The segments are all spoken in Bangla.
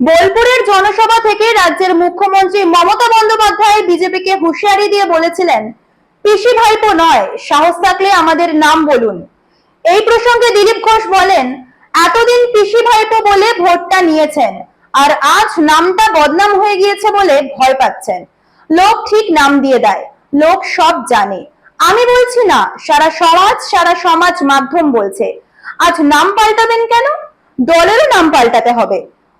বোলপুরের জনসভা থেকে রাজ্যের মুখ্যমন্ত্রী মমতা বন্দ্যোপাধ্যায় বিজেপিকে হুঁশিয়ারি দিয়ে বলেছিলেন, পিসি ভাইপো নয়, সাহস থাকলে আমাদের নাম বলুন। এই প্রসঙ্গে দিলীপ ঘোষ বলেন, এতদিন পিসি ভাইপো বলে ভোটটা নিয়েছেন, আর আজ নামটা বদনাম হয়ে গিয়েছে বলে ভয় পাচ্ছেন। লোক ঠিক নাম দিয়ে দেয়, লোক সব জানে। আমি বলছি না, সারা সমাজ সারা সমাজ মাধ্যম বলছে। আজ নাম পাল্টাবেন কেন? দলেরও নাম পাল্টাতে হবে।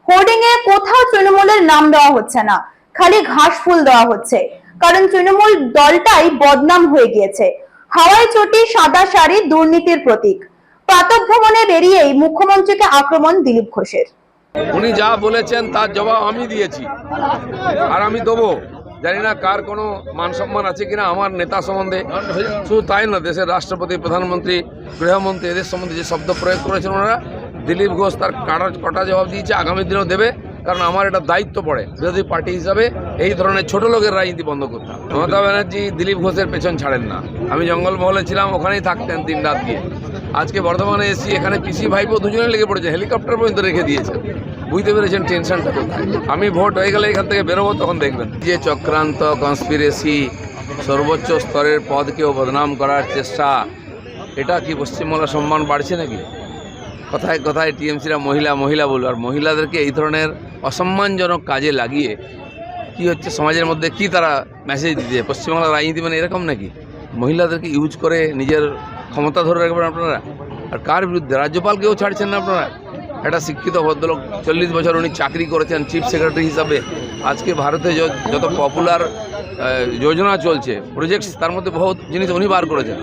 হোর্ডিং এ কোথাও তৃণমূলের নাম দেওয়া হচ্ছে না। খালি ঘাস ফুল দেওয়া হচ্ছে। কারণ তৃণমূল দলটাই বদনাম হয়ে গিয়েছে। হাওয়াই চটি সাদা শাড়ি দুর্নীতির প্রতীক। প্রাতঃ ভ্রমণে বেরিয়েই মুখ্যমন্ত্রীকে আক্রমণ দিলীপ ঘোষের। উনি যা বলেছেন তার জবাব আমি দিয়েছি। আর আমি দেবো। জানি না কার কোনো মান সম্মান আছে কিনা আমার নেতা সম্বন্ধে। শুধু তাই না, দেশের রাষ্ট্রপতি, প্রধানমন্ত্রী, গৃহমন্ত্রী, এদের সম্বন্ধে যে শব্দ প্রয়োগ করেছেন ওনারা দিলীপ ঘোষ তার কাটা কটা জবাব দিয়েছে, আগামী দিনেও দেবে, কারণ আমার এটা দায়িত্ব পড়ে, বিরোধী পার্টি হিসাবে এই ধরনের ছোট লোকের রাজনীতি বন্ধ করতে হবে। মমতা ব্যানার্জি দিলীপ ঘোষের পেছন ছাড়েন না। আমি জঙ্গলমহলে ছিলাম, ওখানেই থাকতেন দিন রাত দিয়ে আজকে বর্ধমানে এসেছি, এখানে পিসি ভাইপো দুজনে লেগে পড়েছে, হেলিকপ্টার পর্যন্ত রেখে দিয়েছেন। বুঝতে পেরেছেন টেনশনটা কোথায়? আমি ভোট হয়ে গেলে এখান থেকে বেরোবো, তখন দেখবেন। যে চক্রান্ত কনস্পিরেসি সর্বোচ্চ স্তরের পদকেও বদনাম করার চেষ্টা, এটা কি পশ্চিমবাংলার সম্মান বাড়ছে নাকি? কথায় কথায় টিএমসিরা মহিলা মহিলা বলল আর মহিলাদেরকে এই ধরনের অসম্মানজনক কাজে লাগিয়ে কি হচ্ছে সমাজের মধ্যে, কি তারা মেসেজ দিতে? পশ্চিমবাংলার রাজনীতি মানে এরকম নাকি? মহিলাদেরকে ইউজ করে নিজের ক্ষমতা ধরে রাখবেন আপনারা? আর কার বিরুদ্ধে? রাজ্যপালকেও ছাড়ছেন না আপনারা? একটা শিক্ষিত ভদ্রলোক চল্লিশ বছর উনি চাকরি করেছেন চিফ সেক্রেটারি হিসাবে। আজকে ভারতে যত পপুলার যোজনা চলছে প্রজেক্টস তার মধ্যে বহুত জিনিস উনি বার করেছেন।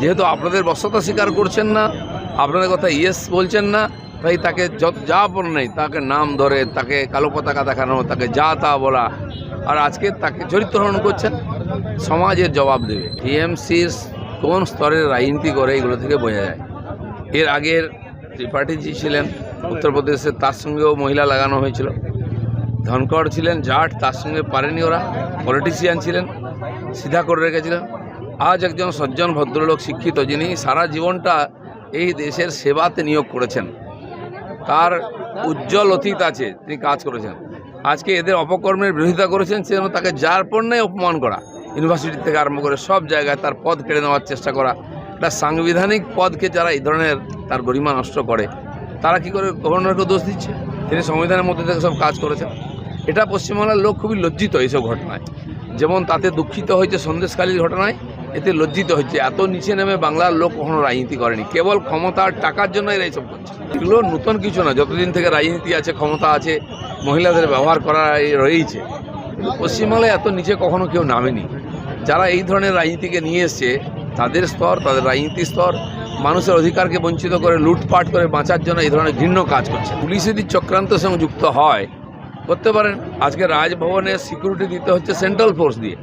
যেহেতু আপনাদের বশ্যতা স্বীকার করছেন না আপনাদের কথা ইয়েস বলছেন না, তাই তাকে যত যা বল নেই, তাকে নাম ধরে, তাকে কালো পতাকা দেখানো, তাকে যা তা বলা। আর আজকে তাকে চরিত্র হরণ করছেন, সমাজের জবাব দেবে। টিএমসির কোন স্তরের রাজনীতি করে এগুলো থেকে বোঝা যায়। এর আগের ত্রিপাঠীজি ছিলেন, উত্তরপ্রদেশে তার সঙ্গেও মহিলা লাগানো হয়েছিল। ধনকড় ছিলেন, জাট, তার সঙ্গে পারেনি ওরা। পলিটিশিয়ান ছিলেন, সিধা করে রেখেছিলেন। আজ একজন সজ্জন ভদ্রলোক শিক্ষিত, যিনি সারা জীবনটা এই দেশের সেবাতে নিয়োগ করেছেন। তার উজ্জ্বল অতীত আছে, তিনি কাজ করেছেন। আজকে এদের অপকর্মের বিরোধিতা করেছেন সেজন্য তাকে যার পণ্যে অপমান করা। ইউনিভার্সিটি থেকে আরম্ভ করে সব জায়গায় তার পদ কেড়ে নেওয়ার চেষ্টা করা। একটা সাংবিধানিক পদকে যারা এই ধরনের তার গরিমা নষ্ট করে, তারা কি করে গভর্নরকে দোষ দিচ্ছে? তিনি সংবিধানের মধ্যে থেকে সব কাজ করেছেন। এটা পশ্চিমবাংলার লোক খুবই লজ্জিত এইসব ঘটনায়। যেমন তাতে দুঃখিত হয়েছে সন্দেশকালীর ঘটনায় এতে লজ্জিত হচ্ছে। এত নিচে নেমে বাংলার লোক কখনো রাজনীতি করেনি। কেবল ক্ষমতা আর টাকার জন্য এরা এইসব করছে। এগুলো নতুন কিছু না। যতদিন থেকে রাজনীতি আছে, ক্ষমতা আছে, মহিলাদের ব্যবহার করা রয়েছে পশ্চিমবাংলায় এত নিচে কখনো কেউ নামেনি। যারা এই ধরনের রাজনীতিকে নিয়ে এসছে, তাদের স্তর, তাদের রাজনীতির স্তর, মানুষের অধিকারকে বঞ্চিত করে, লুটপাট করে বাঁচার জন্য এই ধরনের ঘৃণ্য কাজ করছে। পুলিশ যদি চক্রান্তের সঙ্গে যুক্ত হয় করতে পারেন। আজকে রাজভবনে সিকিউরিটি দিতে হচ্ছে সেন্ট্রাল ফোর্স দিয়ে।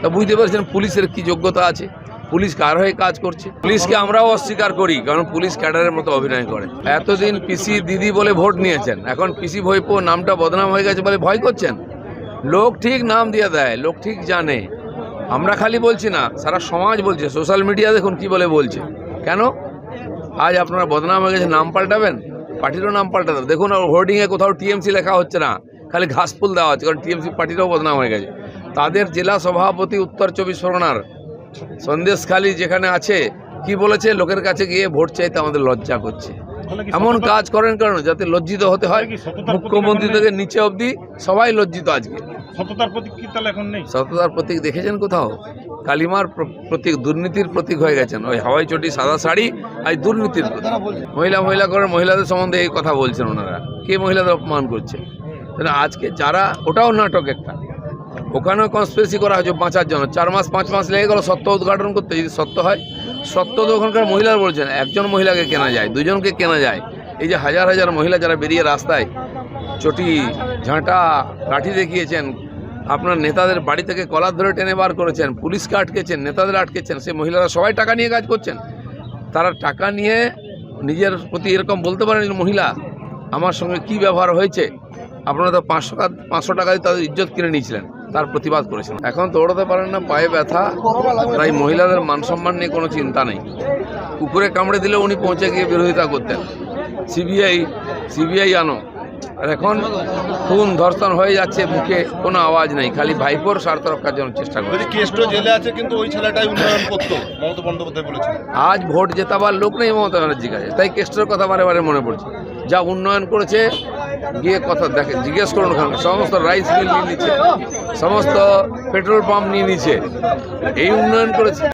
তা বুঝতে পারছেন পুলিশের কি যোগ্যতা আছে? পুলিশ কার হয়ে কাজ করছে? পুলিশকে আমরাও অস্বীকার করি, কারণ পুলিশ ক্যাডারের মতো অভিনয় করে। এতদিন পিসি দিদি বলে ভোট নিয়েছেন, এখন পিসি ভৈপো নামটা বদনাম হয়ে গেছে বলে ভয় করছেন? লোক ঠিক নাম দিয়ে দেয়, লোক ঠিক জানে। আমরা খালি বলছি না, সারা সমাজ বলছে সোশ্যাল মিডিয়া দেখুন কি বলে বলছে। কেন? আজ আপনারা বদনাম হয়ে গেছে, নাম পাল্টাবেন? পার্টিরও নাম পাল্টাতে। দেখুন হোর্ডিংয়ে কোথাও টিএমসি লেখা হচ্ছে না। খালি ঘাসফুল দেওয়া হচ্ছে কারণ টিএমসি পার্টিরও বদনাম হয়ে গেছে। তাদের জেলা সভাপতি উত্তর চব্বিশ পরগনার সন্দেশখালী যেখানে আছে কি বলেছে লোকের কাছে গিয়ে ভোট চাইতে আমাদের লজ্জা করছে। এমন কাজ করেন কারণ যাতে লজ্জিত হতে হয়। মুখ্যমন্ত্রী থেকে নিচে অবধি সবাই লজ্জিত আজকে। সততার প্রতীক কি তাহলে এখন নেই? সততার প্রতীক দেখেছেন কোথাও? কালিমার প্রতীক দুর্নীতির প্রতীক হয়ে গেছেন। ওই হাওয়াই চটি সাদা শাড়ি আর দুর্নীতির প্রতীক। মহিলা মহিলা করে মহিলাদের সম্বন্ধে এই কথা বলছেন ওনারা। কে মহিলাদের অপমান করছে? আজকে যারা, ওটাও নাটক একটা। ওখানেও কনস্পিরেসি করা হয়েছে বাঁচার জন্য। চার মাস, পাঁচ মাস লেগে গেল সত্য উদ্ঘাটন করতে, যদি সত্য হয়, সত্য তো ওখানকার মহিলার বলছেন, একজন মহিলাকে কেনা যায়, দুজনকে কেনা যায়। এই যে হাজার হাজার মহিলা যারা বেরিয়ে রাস্তায় চটি, ঝাঁটা, লাঠি দেখিয়েছেন, আপনার নেতাদের বাড়ি থেকে কলার ধরে টেনে বার করেছেন পুলিশকে আটকেছেন, নেতাদের আটকেছেন, সেই মহিলারা সবাই টাকা নিয়ে কাজ করছেন। তারা টাকা নিয়ে নিজের প্রতি এরকম বলতে পারেন মহিলা, আমার সঙ্গে কি ব্যবহার হয়েছে? আপনারা তো পাঁচশো পাঁচশো টাকা দিয়ে তাদের ইজ্জত কিনে নিয়েছিলেন তার প্রতিবাদ করেছেন এখন দৌড়াতে পারেন না পায়ে ব্যথা তাই মহিলাদের মান সম্মান নিয়ে কোনো চিন্তা নেই। কুকুরে কামড়ে দিলে উনি পৌঁছে গিয়ে বিরোধিতা করতেন। সিবিআই সিবিআই আনো। আর এখন খুন ধর্ষণ হয়ে যাচ্ছে মুখে কোনো আওয়াজ নেই খালি ভাইপোর স্বার্থ রক্ষার জন্য চেষ্টা করে যদি কেষ্ট জেলে আছে কিন্তু ওই ছেলেটাই উন্নয়ন করতো মমতা বন্দ্যোপাধ্যায় বলেছেন। আজ ভোট জেতাবার লোক নেই মমতা ব্যানার্জির কাছে তাই কেস্টের কথা বারে বারে মনে পড়ছে। যা উন্নয়ন করেছে গিয়ে কথা দেখে, জিজ্ঞেস করুন ওখানে। সমস্ত রাইস মিল নিয়ে নিচ্ছে, সমস্ত পেট্রোল পাম্প নিয়ে নিচ্ছে। এই উন্নয়ন করেছে।